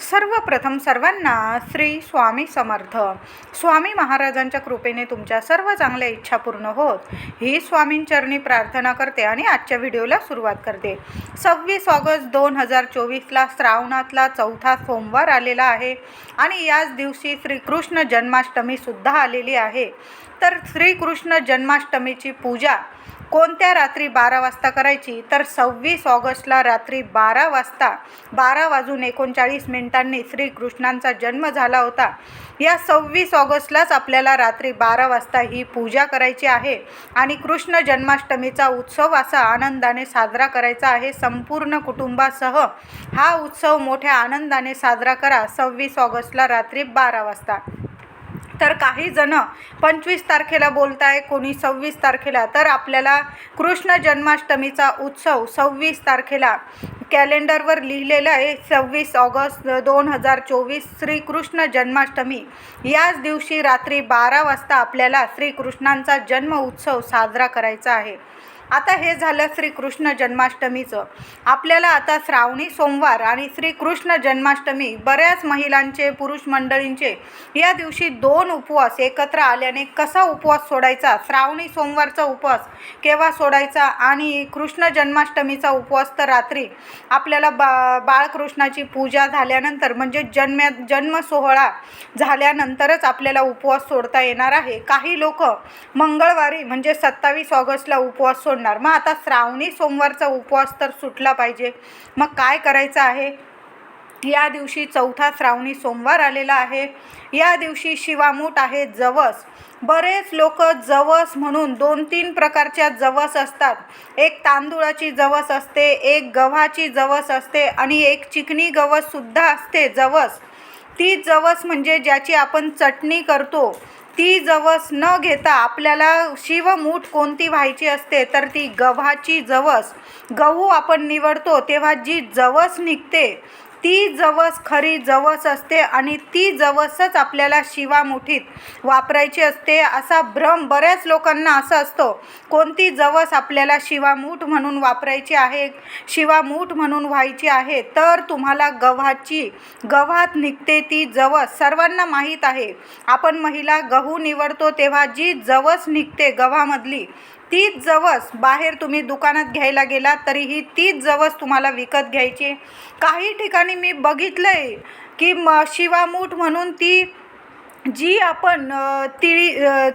सर्वप्रथम सर्वांना श्री स्वामी समर्थ. स्वामी महाराजांच्या कृपेने तुमच्या सर्व चांगल्या इच्छा पूर्ण होत. ही स्वामींचरणी प्रार्थना करते आणि आजच्या व्हिडिओला सुरुवात करते. सव्वीस ऑगस्ट दोन हजार चोवीसला श्रावणातला चौथा सोमवार आलेला आहे आणि याच दिवशी श्रीकृष्ण जन्माष्टमीसुद्धा आलेली आहे. तर श्रीकृष्ण जन्माष्टमीची पूजा कोणत्या रात्री बारा वाजता करायची? तर सव्वीस ऑगस्टला रात्री बारा वाजता बारा वाजून एकोणचाळीस मिनिटांनी श्रीकृष्णांचा जन्म झाला होता. या सव्वीस ऑगस्टलाच आपल्याला रात्री बारा वाजता ही पूजा करायची आहे आणि कृष्ण जन्माष्टमीचा उत्सव असा आनंदाने साजरा करायचा आहे. संपूर्ण कुटुंबासह हा उत्सव मोठ्या आनंदाने साजरा करा. सव्वीस ऑगस्टला रात्री बारा वाजता. तर काही जण पंचवीस तारखेला बोलत आहे कोणी सव्वीस तारखेला. तर आपल्याला कृष्ण जन्माष्टमीचा उत्सव सव्वीस तारखेला कॅलेंडरवर लिहिलेलं आहे. सव्वीस ऑगस्ट दोन हजार चोवीस श्रीकृष्ण जन्माष्टमी. याच दिवशी रात्री बारा वाजता आपल्याला श्रीकृष्णांचा जन्म उत्सव साजरा करायचा आहे. आता हे झालं श्रीकृष्ण जन्माष्टमीचं. आपल्याला आता श्रावणी सोमवार आणि श्रीकृष्ण जन्माष्टमी बऱ्याच महिलांचे पुरुष मंडळींचे या दिवशी दोन उपवास एकत्र आल्याने कसा उपवास सोडायचा? श्रावणी सोमवारचा उपवास केव्हा सोडायचा? आणि कृष्ण जन्माष्टमीचा उपवास तर रात्री आपल्याला बा बाळकृष्णाची पूजा झाल्यानंतर म्हणजे जन्म्या जन्म सोहळा झाल्यानंतरच आपल्याला उपवास सोडता येणार आहे. काही लोक मंगळवारी म्हणजे सत्तावीस ऑगस्टला उपवास सोड सोडणार मग आता श्रावणी सोमवारचा उपवास तर सुटला पाहिजे. मग काय करायचं आहे? या दिवशी चौथा श्रावणी सोमवार आलेला आहे. या दिवशी शिवामूठ आहे जवस. बरेच लोक जवस म्हणून दोन तीन प्रकारच्या जवस असतात. एक तांदूळाची जवस असते एक गव्हाची जवस असते आणि एक चिकणी गवससुद्धा असते जवस. ती जवस म्हणजे ज्याची आपण चटणी करतो. ती जवस न घेता आपल्याला शिवमूठ कोणती व्हायची असते तर ती गव्हाची जवस. गहू आपण निवडतो तेव्हा जी जवस निघते ती जवस खरी जवस असते आणि ती जवसच आपल्याला शिवामुठीत वापरायची असते. असा भ्रम बऱ्याच लोकांना असं असतो. कोणती जवस आपल्याला शिवामूठ म्हणून वापरायची आहे? शिवामूठ म्हणून व्हायची आहे. तर तुम्हाला गव्हाची गव्हात निघते ती जवस सर्वांना माहीत आहे. आपण महिला गहू निवडतो तेव्हा जी जवस निघते गव्हामधली तीच जवस बाहेर तुम्ही दुकानात घ्यायला गेलात तरीही तीच जवस तुम्हाला विकत घ्यायची काही ठिकाणी मी बघितलं आहे की म शिवामूठ म्हणून ती जी आपण तिळी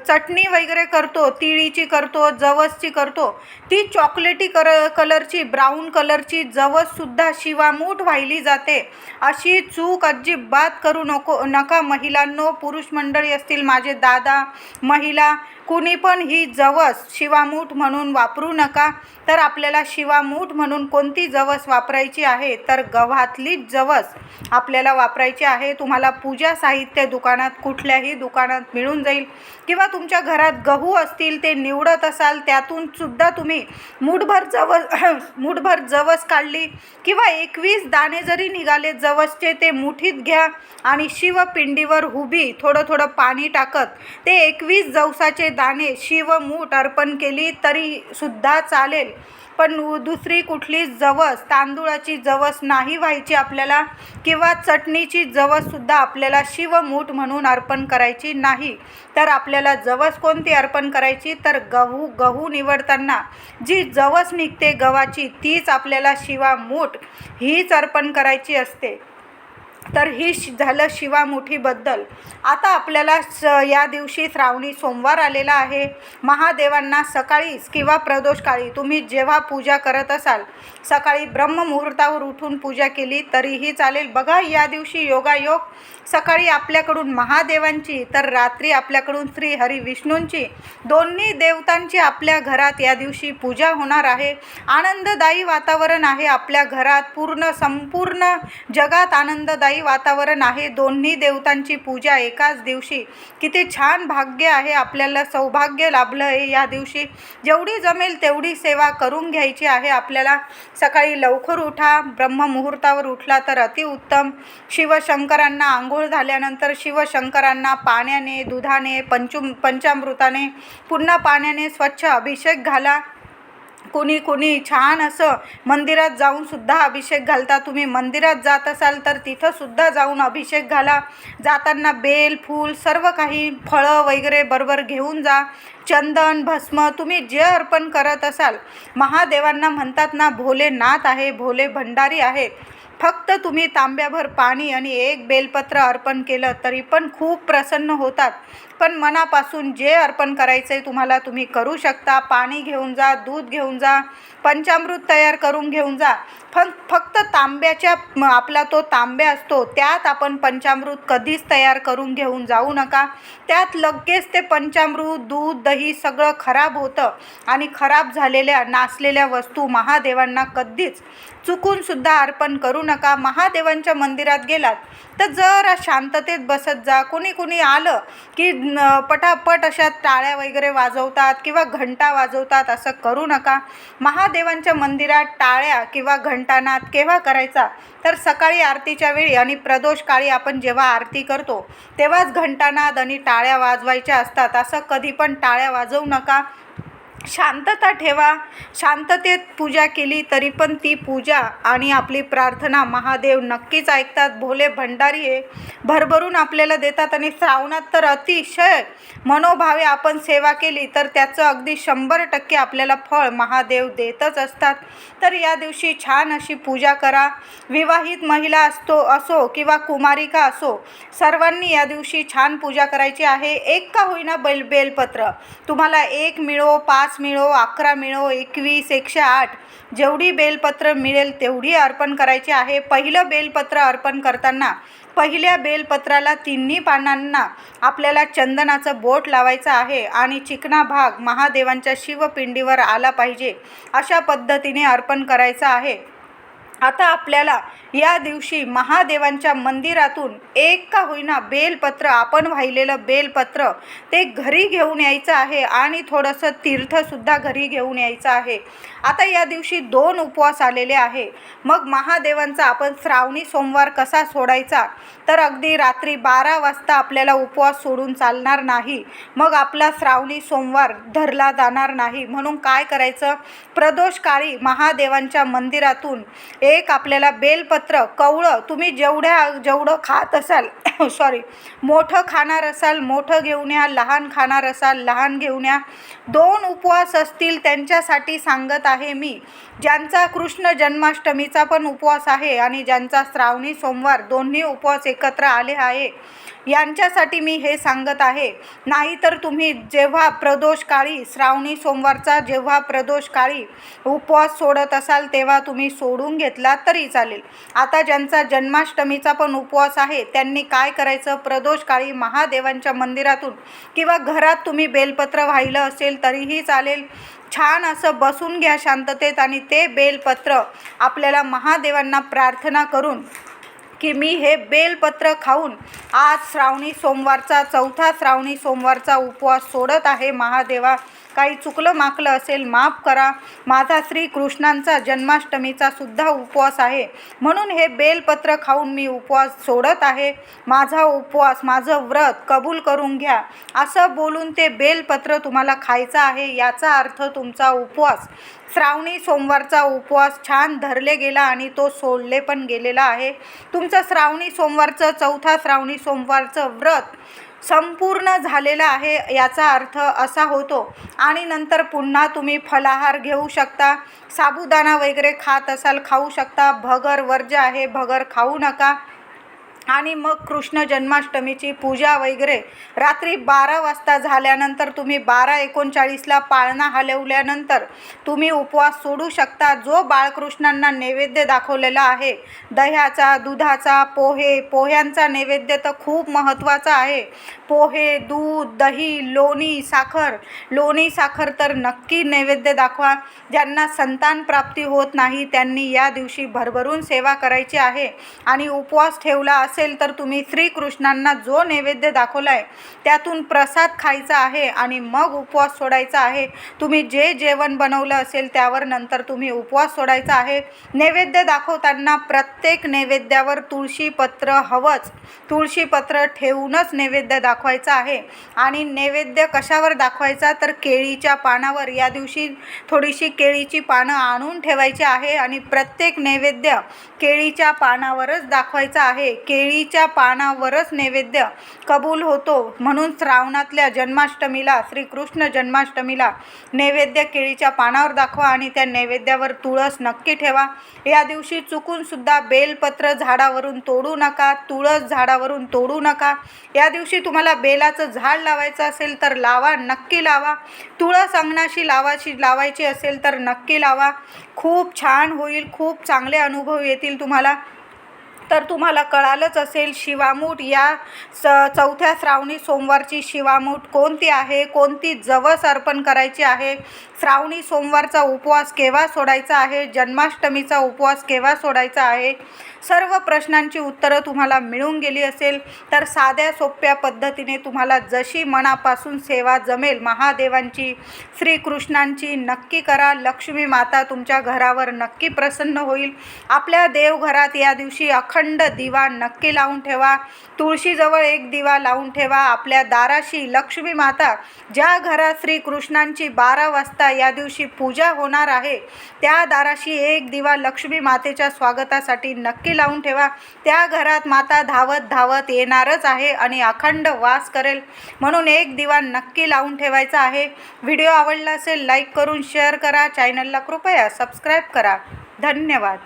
चटणी वगैरे करतो तिळीची करतो जवसची करतो ती चॉकलेटी कर कलरची ब्राऊन कलरची जवससुद्धा शिवामूठ वाहिली जाते. अशी चूक अजिबात करू नको नका. महिलांनो पुरुष मंडळी असतील माझे दादा महिला कुणी पण ही जवस शिवामूठ म्हणून वापरू नका. तर आपल्याला शिवामूठ म्हणून कोणती जवस वापरायची आहे? तर गव्हातलीच जवस आपल्याला वापरायची आहे. तुम्हाला पूजा साहित्य दुकानात कुठल्याही दुकानात मिळून जाईल. किंवा तुमच्या घरात गहू असतील ते निवडत असाल त्यातून सुद्धा तुम्ही मूठभर जवस मूठभर जवस काढली किंवा एकवीस दाणे जरी निघाले जवसचे ते मुठीत घ्या आणि शिवपिंडीवर उभी थोडं थोडं पाणी टाकत ते एकवीस जवसाचे दाणे शिवमूठ अर्पण केली तरी सुद्धा चालेल. पण दुसरी कुठली जवस तांदूळाची जवस नाही व्हायची आपल्याला किंवा चटणीची जवससुद्धा आपल्याला शिवमूठ म्हणून अर्पण करायची नाही. तर आपल्याला जवस कोणती अर्पण करायची? तर गहू गहू निवडताना जी जवस निघते गव्हाची तीच आपल्याला शिवामूठ हीच अर्पण करायची असते. तर ही शि झालं शिवामुठीबद्दल. आता आपल्याला स या दिवशी श्रावणी सोमवार आलेला आहे. महादेवांना सकाळीच किंवा प्रदोषकाळी तुम्ही जेव्हा पूजा करत असाल सकाळी ब्रह्ममुहूर्तावर उठून पूजा केली तरीही चालेल. बघा या दिवशी योगायोग सकाळी आपल्याकडून महादेवांची तर रात्री आपल्याकडून श्री हरी विष्णूंची. दोन्ही देवतांची आपल्या घरात या दिवशी पूजा होणार आहे. आनंददायी वातावरण आहे आपल्या घरात. पूर्ण संपूर्ण जगात आनंददायी वातावरण आहे. दोन्ही देवतांची पूजा एकाच दिवशी. किती छान भाग्य आहे. आपल्याला सौभाग्य लाभलं आहे या दिवशी. जेवढी जमेल तेवढी सेवा करून घ्यायची आहे. आपल्याला सकाळी लवकर उठा. ब्रह्ममुहूर्तावर उठला तर अतिउत्तम शिवशंकरांना आंघोळ झाल्यानंतर शिवशंकरांना पाण्याने दुधाने पंचुम पंचामृताने पुन्हा पाण्याने स्वच्छ अभिषेक घाला. कोणी कोणी छान असं मंदिरात जाऊन सुद्धा अभिषेक घालता. तुम्ही मंदिरात जात असाल तर तिथंसुद्धा जाऊन अभिषेक घाला. जाताना बेल फूल सर्व काही फळं वगैरे बरोबर घेऊन जा. चंदन भस्म तुम्ही जे अर्पण करत असाल. महादेवांना म्हणतात ना भोलेनाथ आहे भोले भंडारी आहेत. फक्त तुम्ही तांब्याभर पाणी आणि एक बेलपत्र अर्पण केलं तरी पण खूप प्रसन्न होतात. पण मनापासून जे अर्पण करायचं आहे तुम्हाला तुम्ही करू शकता. पाणी घेऊन जा दूध घेऊन जा पंचामृत तयार करून घेऊन जा. फक्त फक्त तांब्याच्या आपला तो तांब्या असतो त्यात आपण पंचामृत कधीच तयार करून घेऊन जाऊ नका. त्यात लगेच ते पंचामृत दूध दही सगळं खराब होतं आणि खराब झालेल्या नासलेल्या वस्तू महादेवांना कधीच चुकूनसुद्धा अर्पण करू नका. महादेवांच्या मंदिरात गेलात तर जरा शांततेत बसत जा. कुणी कुणी आलं की पटापट अशा टाळ्या वगैरे वाजवतात किंवा घंटा वाजवतात असं करू नका. महादेवांच्या मंदिरात टाळ्या किंवा घंटानाद केव्हा करायचा? तर सकाळी आरतीच्या वेळी आणि प्रदोष काळी आपण जेव्हा आरती करतो तेव्हाच घंटानाद आणि टाळ्या वाजवायच्या असतात. असं कधी पण टाळ्या वाजवू नका. शांतता ठेवा. शांततेत पूजा केली तरी पण ती पूजा आणि आपली प्रार्थना महादेव नक्कीच ऐकतात. भोले भंडारी हे भरभरून आपल्याला देतात आणि श्रावणात तर अतिशय मनोभावे आपण सेवा केली तर त्याचं अगदी शंभर टक्के आपल्याला फळ महादेव देतच असतात. तर या दिवशी छान अशी पूजा करा. विवाहित महिला असतो असो किंवा कुमारिका असो सर्वांनी या दिवशी छान पूजा करायची आहे. एक का होईना बैल बेलपत्र. तुम्हाला एक मिळो पाच मिळो अकरा मिळो एकवीस एकशे आठ. जेवढी बेलपत्र मिळेल तेवढी अर्पण करायची आहे. पहिलं बेलपत्र अर्पण करताना पहिल्या बेलपत्राला तिन्ही पानांना आपल्याला चंदनाचं बोट लावायचं आहे आणि चिकना भाग महादेवांच्या शिवपिंडीवर आला पाहिजे अशा पद्धतीने अर्पण करायचं आहे. आता आपल्याला या दिवशी महादेवांच्या मंदिरातून एक का होईना बेलपत्र आपण वाहिलेलं बेलपत्र ते घरी घेऊन यायचं आहे आणि थोडंसं तीर्थसुद्धा घरी घेऊन यायचं आहे. आता या दिवशी दोन उपवास आलेले आहे. मग महादेवांचा आपण श्रावणी सोमवार कसा सोडायचा? तर अगदी रात्री बारा वाजता आपल्याला उपवास सोडून चालणार नाही. मग आपला श्रावणी सोमवार धरला जाणार नाही. म्हणून काय करायचं? प्रदोष काळी महादेवांच्या मंदिरातून एक आपल्याला बेलपत्र कवळं तुम्ही जेवढ्या जेवढं खात असाल सॉरी मोठं खाणार असाल मोठं घेऊन या लहान खाणार असाल लहान घेऊन या दोन उपवास असतील त्यांच्यासाठी सांगत आहे मी. ज्यांचा कृष्ण जन्माष्टमीचा पण उपवास आहे आणि ज्यांचा श्रावणी सोमवार दोन्ही उपवास एकत्र आले आहे. यांच्यासाठी मी हे सांगत आहे. नाहीतर तुम्ही जेव्हा प्रदोष काळी श्रावणी सोमवारचा जेव्हा प्रदोष काळी उपवास सोडत असाल तेव्हा तुम्ही सोडून घेतला तरी चालेल. आता ज्यांचा जन्माष्टमीचा पण उपवास आहे त्यांनी काय करायचं? प्रदोष काळी महादेवांच्या मंदिरातून किंवा घरात तुम्ही बेलपत्र वाहिलं असेल तरीही चालेल. छान असं बसून घ्या शांततेत आणि ते बेलपत्र आपल्याला महादेवांना प्रार्थना करून की मी हे बेलपत्र खाऊन आज श्रावणी सोमवारचा चौथा श्रावणी सोमवारचा उपवास सोडत आहे महादेवा. काही चुकलं माकलं असेल माफ करा. माझा श्रीकृष्णांचा जन्माष्टमीचा सुद्धा उपवास आहे. म्हणून हे बेलपत्र खाऊन मी उपवास सोडत आहे. माझा उपवास माझं व्रत कबूल करून घ्या. असं बोलून ते बेलपत्र तुम्हाला खायचं आहे याचा अर्थ तुमचा उपवास. श्रावणी सोमवारचा उपवास छान धरले गेला आणि तो सोडले पण गेलेला आहे. तुमचं श्रावणी सोमवारचं चौथा श्रावणी सोमवारचं व्रत संपूर्ण झालेला आहे याचा अर्थ असा होतो. आणि नंतर पुन्हा तुम्ही फलाहार घेऊ शकता साबुदाणा वगैरे खात असाल खाऊ शकता. भगर वर्ज्य आहे भगर खाऊ नका. आणि मग कृष्ण जन्माष्टमीची पूजा वगैरे. रात्री बारा वाजता झाल्यानंतर तुम्ही बारा एकोणचाळीसला पाळणा हलवल्यानंतर तुम्ही उपवास सोडू शकता. जो बाळकृष्णांना नैवेद्य दाखवलेला आहे. दह्याचा दुधाचा पोहे पोह्यांचा नैवेद्य तर खूप महत्त्वाचा आहे. पोहे दूध दही लोणी साखर. लोणी साखर तर नक्की नैवेद्य दाखवा. ज्यांना संतान प्राप्ती होत नाही त्यांनी या दिवशी भरभरून सेवा करायची आहे. आणि उपवास ठेवला असेल तर तुम्ही श्रीकृष्णांना जो नैवेद्य दाखवला आहे त्यातून प्रसाद खायचा आहे आणि मग उपवास सोडायचा आहे. तुम्ही जे जेवण बनवलं असेल त्यावर नंतर तुम्ही उपवास सोडायचा आहे. नैवेद्य दाखवताना प्रत्येक नैवेद्यावर तुळशीपत्र हवंच. तुळशीपत्र ठेवूनच नैवेद्य दाखवायचा आहे. आणि नैवेद्य कशावर दाखवायचा? तर केळीच्या पानावर. या दिवशी थोडीशी केळीची पानं आणून ठेवायची आहे आणि प्रत्येक नैवेद्य केळीच्या पानावरच दाखवायचा आहे. केळीच्या पानावरच नैवेद्य कबूल होतो. म्हणून श्रावणातल्या जन्माष्टमीला श्रीकृष्ण जन्माष्टमीला नैवेद्य केळीच्या पानावर दाखवा आणि त्या नैवेद्यावर तुळस नक्की ठेवा. या दिवशी चुकूनसुद्धा बेलपत्र झाडावरून तोडू नका तुळस झाडावरून तोडू नका. या दिवशी तुम्हाला बेलाचं झाड लावायचं असेल तर लावा नक्की लावा. तुळस अंगणाशी लावाशी लावायची असेल तर नक्की लावा. खूप छान होईल खूप चांगले अनुभव येतील तुम्हाला. तर तुम्हाला कळालंच असेल शिवामूठ या स चौथ्या श्रावणी सोमवारची शिवामूठ कोणती आहे कोणती जवस अर्पण करायची आहे श्रावणी सोमवारचा उपवास केव्हा सोडायचा आहे जन्माष्टमीचा उपवास केव्हा सोडायचा आहे सर्व प्रश्नांची उत्तरं तुम्हाला मिळून गेली असेल तर साध्या सोप्या पद्धतीने तुम्हाला जशी मनापासून सेवा जमेल महादेवांची श्रीकृष्णांची नक्की करा लक्ष्मी माता तुमच्या घरावर नक्की प्रसन्न होईल. आपल्या देवघरात या दिवशी अखंड दिवा नक्की लावून ठेवा. तुळशीजवळ एक दिवा लावून ठेवा. आपल्या दाराशी लक्ष्मी माता ज्या घरात श्रीकृष्णांची बारा वाजता या दिवशी पूजा होणार आहे त्या दाराशी एक दिवा लक्ष्मी मातेच्या स्वागतासाठी नक्की लावून ठेवा. त्या घरात माता धावत धावत येणारच आहे आणि अखंड वास करेल. म्हणून एक दिवा नक्की लावून ठेवायचा आहे. व्हिडिओ आवडला असेल लाईक करून शेअर करा. चॅनलला कृपया सबस्क्राईब करा. धन्यवाद.